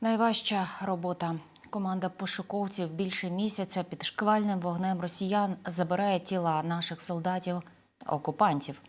Найважча робота. Команда пошуковців більше місяця під шквальним вогнем росіян забирає тіла наших солдатів та окупантів.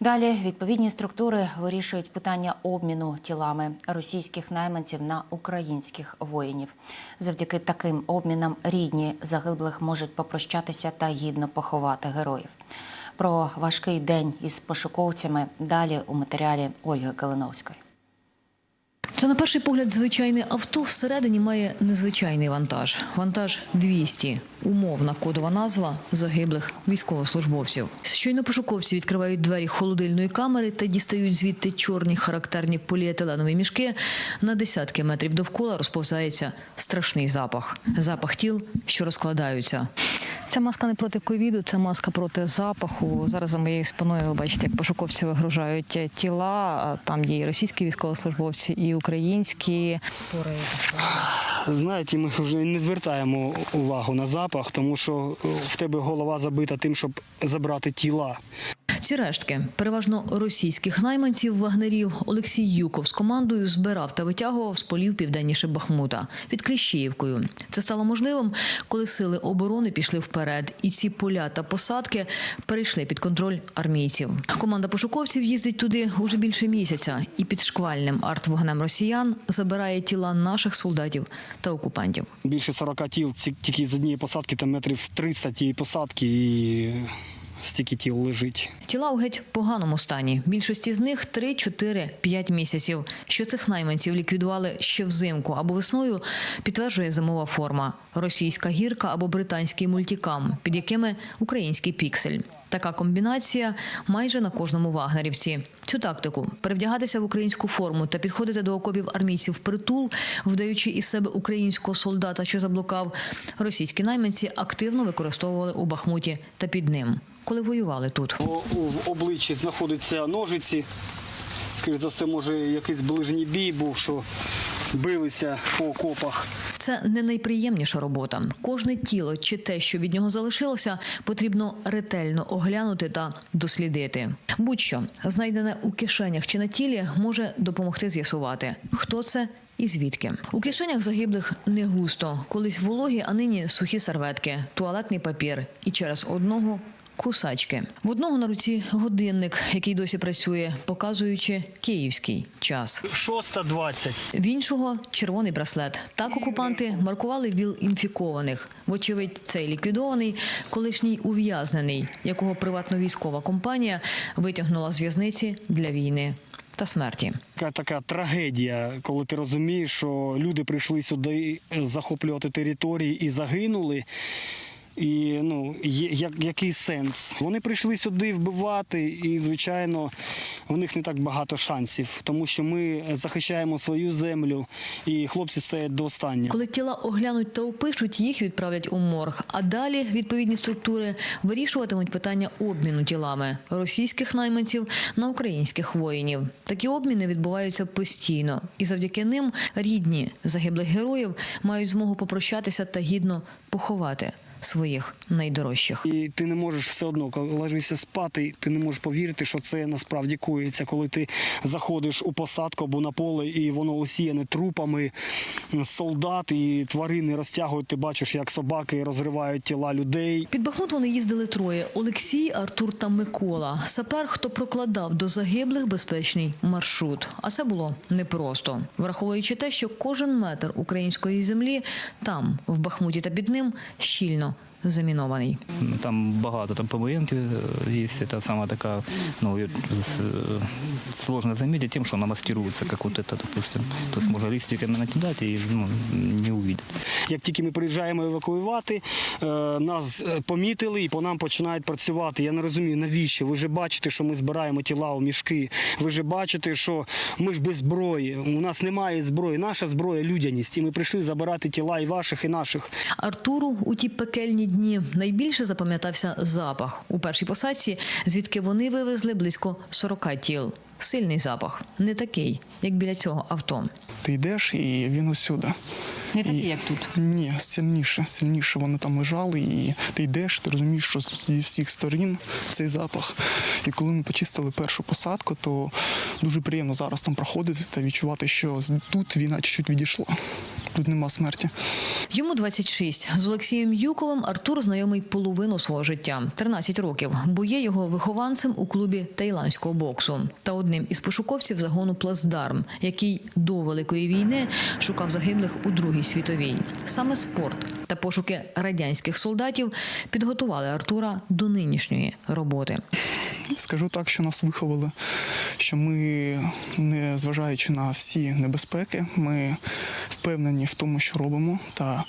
Далі відповідні структури вирішують питання обміну тілами російських найманців на українських воїнів. Завдяки таким обмінам рідні загиблих можуть попрощатися та гідно поховати героїв. Про важкий день із пошуковцями далі у матеріалі Ольги Калиновської. Це на перший погляд звичайне авто всередині має незвичайний вантаж. Вантаж 200. Умовна кодова назва загиблих військовослужбовців. Щойно пошуковці відкривають двері холодильної камери та дістають звідти чорні характерні поліетиленові мішки. На десятки метрів довкола розповзається страшний запах. Запах тіл, що розкладаються. Ця маска не проти ковіду, це маска проти запаху. Зараз за моєю спиною ви бачите, як пошуковці вигружають тіла. Там є і російські військовослужбовці, і українські. Знаєте, ми вже не звертаємо увагу на запах, тому що е, в тебе голова забита тим, щоб забрати тіла. Ці рештки, переважно російських найманців вагнерів, Олексій Юков з командою збирав та витягував з полів південніше Бахмута під Кліщіївкою. Це стало можливим, коли сили оборони пішли вперед, і ці поля та посадки перейшли під контроль армійців. Команда пошуковців їздить туди уже більше місяця і під шквальним артвогнем росіян забирає тіла наших солдатів та окупантів. Більше 40 тіл тільки з однієї посадки, там метрів 300 тієї посадки і стільки тіл лежить. Тіла у геть поганому стані. Більшості з них 3, 4, 5 місяців. Що цих найманців ліквідували ще взимку або весною, підтверджує зимова форма: російська гірка або британський мультикам, під якими український піксель. Така комбінація майже на кожному вагнерівці. Цю тактику перевдягатися в українську форму та підходити до окопів армійців притул, вдаючи із себе українського солдата, що заблукав, російські найманці активно використовували у Бахмуті та під ним, коли воювали тут. В обличчі знаходяться ножиці. Скоріше за все, може, якийсь ближній бій був, що билися по окопах. Це не найприємніша робота. Кожне тіло чи те, що від нього залишилося, потрібно ретельно оглянути та дослідити. Будь-що знайдене у кишенях чи на тілі може допомогти з'ясувати, хто це. І звідки у кишенях загиблих не густо, колись вологі, а нині сухі серветки, туалетний папір і через одного кусачки. В одного на руці годинник, який досі працює, показуючи київський час. 6.20. В іншого червоний браслет. Так окупанти маркували віл інфікованих. Вочевидь, цей ліквідований, колишній ув'язнений, якого приватно-військова компанія витягнула з в'язниці для війни та смерті. Така, така трагедія, коли ти розумієш, що люди прийшли сюди захоплювати території і загинули. І ну, є, як, який сенс? Вони прийшли сюди вбивати, і, звичайно, у них не так багато шансів, тому що ми захищаємо свою землю, і хлопці стоять до останнього. Коли тіла оглянуть та опишуть, їх відправлять у морг. А далі відповідні структури вирішуватимуть питання обміну тілами російських найманців на українських воїнів. Такі обміни відбуваються постійно, і завдяки ним рідні загиблих героїв мають змогу попрощатися та гідно поховати своїх найдорожчих. І ти не можеш все одно, коли ложишся спати, ти не можеш повірити, що це насправді коїться. Коли ти заходиш у посадку або на поле, і воно усіяне трупами солдат і тварини розтягують. Ти бачиш, як собаки розривають тіла людей. Під Бахмут вони їздили троє: Олексій, Артур та Микола. Сапер, хто прокладав до загиблих безпечний маршрут. А це було непросто, враховуючи те, що кожен метр української землі там, в Бахмуті та під ним, щільно замінований. Там багато там ПМНки є. Це сама така, ну, і сложно заметить тем, что она маскируется, как вот это, допустим. То есть можно листиками накидать и ну, не увидит. Як тільки ми приїжджаємо евакуювати, е, нас е, помітили і по нам починають працювати. Я не розумію, навіщо? Ви ж бачите, що ми збираємо тіла у мішки. Ви ж бачите, що ми ж без зброї. У нас немає зброї. Наша зброя людяність. І ми прийшли забирати тіла і ваших, і наших. Артуру у ті пекельні дні найбільше запам'ятався запах у першій посадці, звідки вони вивезли близько 40 тіл. Сильний запах, не такий, як біля цього авто. Ти йдеш і він усюди. Не такі, І- як тут. Ні, сильніше, сильніше вони там лежали, і ти йдеш, ти розумієш, що зі всіх сторін цей запах. І коли ми почистили першу посадку, то дуже приємно зараз там проходити та відчувати, що з- тут війна чуть-чуть відійшла. Тут нема смерті. Йому 26. З Олексієм Юковим Артур знайомий половину свого життя 13 років, бо є його вихованцем у клубі тайландського боксу та одним із пошуковців загону Плацдарм, який до великої війни шукав загиблих у Другій світовій. Саме спорт та пошуки радянських солдатів підготували Артура до нинішньої роботи. Скажу так, що нас виховали, що ми, не зважаючи на всі небезпеки, ми впевнені в тому, що робимо. Та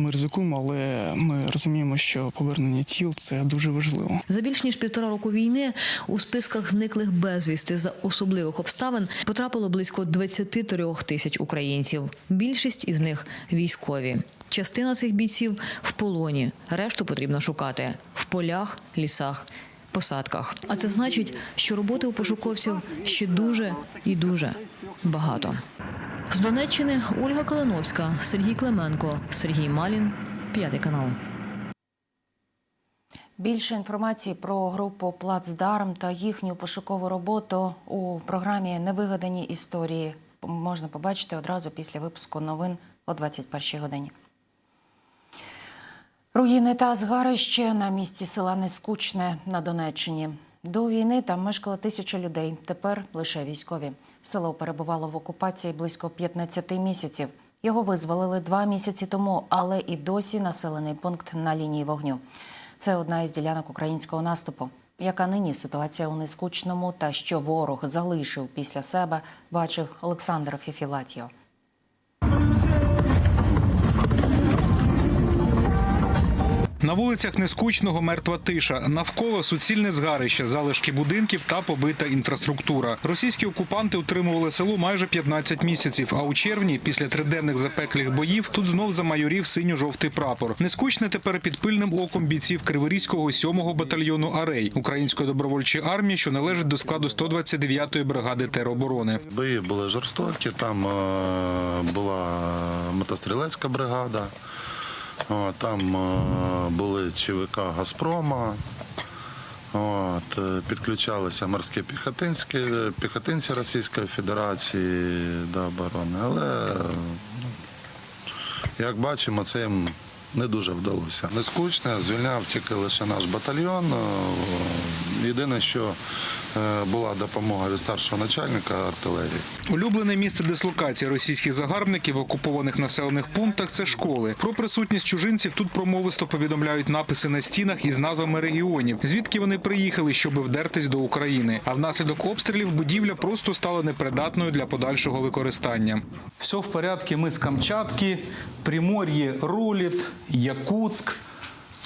ми ризикуємо, але ми розуміємо, що повернення тіл це дуже важливо. За більш ніж півтора року війни у списках зниклих безвісти за особливих обставин потрапило близько 23 тисяч українців. Більшість із них військові. Частина цих бійців в полоні. Решту потрібно шукати в полях, лісах, посадках. А це значить, що роботи у пошуковців ще дуже і дуже багато. З Донеччини Ольга Калиновська, Сергій Клименко, Сергій Малін, п'ятий канал. Більше інформації про групу Плацдарм та їхню пошукову роботу у програмі Невигадані історії можна побачити одразу після випуску новин о 21 годині. Руїни та згарище на місці села Нескучне на Донеччині. До війни там мешкало тисяча людей. Тепер лише військові. Село перебувало в окупації близько 15 місяців. Його визволили два місяці тому, але і досі населений пункт на лінії вогню. Це одна із ділянок українського наступу. Яка нині ситуація у Нескучному та що ворог залишив після себе, бачив Олександр Фіфілатіо. На вулицях Нескучного мертва тиша. Навколо суцільне згарище, залишки будинків та побита інфраструктура. Російські окупанти утримували село майже 15 місяців. А у червні, після триденних запеклих боїв, тут знов замайорів синьо-жовтий прапор. Нескучне тепер під пильним оком бійців Криворізького 7-го батальйону Арей української добровольчої армії, що належить до складу 129-ї бригади тероборони. Бої були жорстокі, там е, була мотострілецька бригада, там е, були ЧВК Газпрома, е, підключалися морські піхотинські, піхотинці Російської Федерації до оборони, але ну, як бачимо, це їм не дуже вдалося. Нескучне, звільняв тільки лише наш батальйон. Єдине, що е, була допомога від старшого начальника артилерії. Улюблене місце дислокації російських загарбників в окупованих населених пунктах це школи. Про присутність чужинців тут промовисто повідомляють написи на стінах із назвами регіонів, звідки вони приїхали, щоб вдертись до України. А внаслідок обстрілів будівля просто стала непридатною для подальшого використання. Все в порядке, мы с Камчатки, Приморье рулит, Якутск,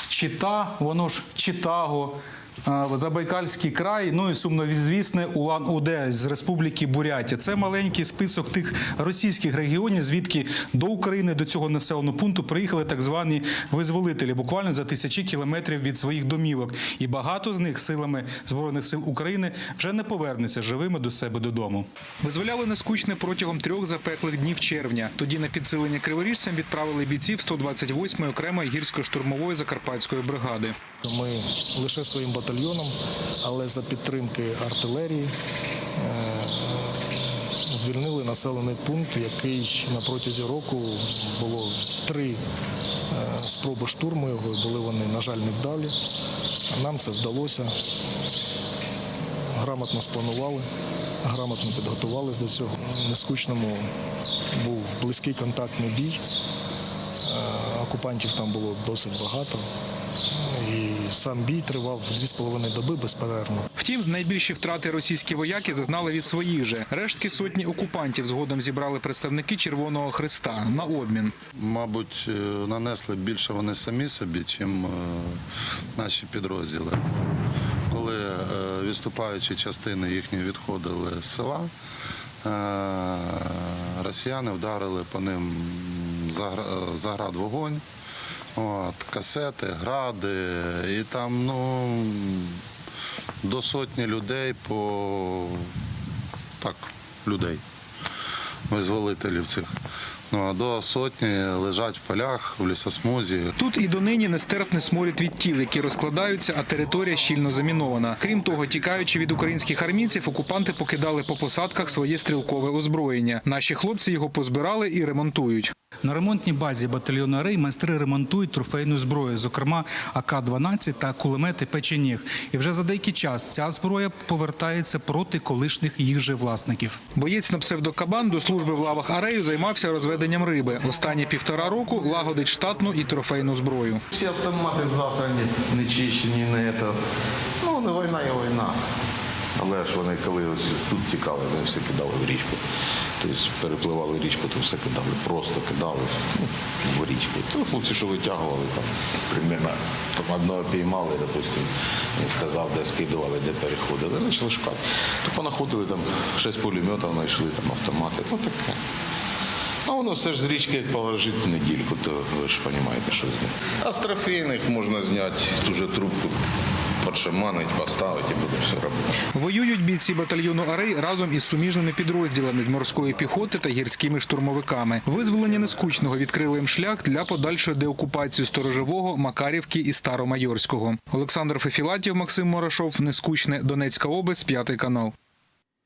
Чита, воно ж Читаго, Забайкальський край, ну і сумнозвісне Улан-Удэ з Республіки Бурятія. Це маленький список тих російських регіонів, звідки до України, до цього населеного пункту приїхали так звані визволителі, буквально за тисячі кілометрів від своїх домівок. І багато з них силами Збройних сил України вже не повернуться живими до себе додому. Визволяли нескучне протягом трьох запеклих днів червня. Тоді на підсилення криворіжцям відправили бійців 128-ї окремої гірсько-штурмової закарпатської бригади. Ми лише своїм батальйоном, але за підтримки артилерії е, звільнили населений пункт, який на протязі року було три е, спроби штурму його, були вони, на жаль, невдалі. Нам це вдалося. Грамотно спланували, грамотно підготувалися до цього. Нескучному був близький контактний бій. Е, Окупантів там було досить багато. Сам бій тривав дві з половиною доби безперервно. Втім, найбільші втрати російські вояки зазнали від своїх же. Рештки сотні окупантів згодом зібрали представники Червоного Христа на обмін. Мабуть, е, нанесли більше вони самі собі, чим е, наші підрозділи. Коли е, відступаючі частини їхні відходили з села, росіяни вдарили по ним загра- заград вогонь, от, касети, гради, і там ну, до сотні людей по так, людей, визволителів цих. Ну, а до сотні лежать в полях, в лісосмузі. Тут і донині нестерпний сморід від тіл, які розкладаються, а територія щільно замінована. Крім того, тікаючи від українських армійців, окупанти покидали по посадках своє стрілкове озброєння. Наші хлопці його позбирали і ремонтують. На ремонтній базі батальйону «Арей» майстри ремонтують трофейну зброю, зокрема АК-12 та кулемети «Печеніг». І вже за деякий час ця зброя повертається проти колишніх їх же власників. Боєць на псевдокабан до служби в лавах арею займався розведенням риби. Останні півтора року лагодить штатну і трофейну зброю. Всі автомати завтра не, не чищені, не це. Ну, не війна є війна. Але ж вони коли тут тікали, вони все кидали в річку. Тобто перепливали річку, то все кидали, просто кидали ну, в річку. То хлопці, що витягували там, примерно, там одного піймали, допустим, він сказав, де скидували, де переходили. Почали шукати. То понаходили там шість пулеметів, знайшли там автомати. Ну таке. А воно все ж з річки як положити недільку, то ви ж розумієте, що з ним. А з трофейних можна зняти ту же трубку, подшаманить, поставить і буде все робити. Воюють бійці батальйону Арей разом із суміжними підрозділами з морської піхоти та гірськими штурмовиками. Визволення нескучного відкрили їм шлях для подальшої деокупації сторожового, Макарівки і Старомайорського. Олександр Фефілатів, Максим Морошов, Нескучне, Донецька область, п'ятий канал.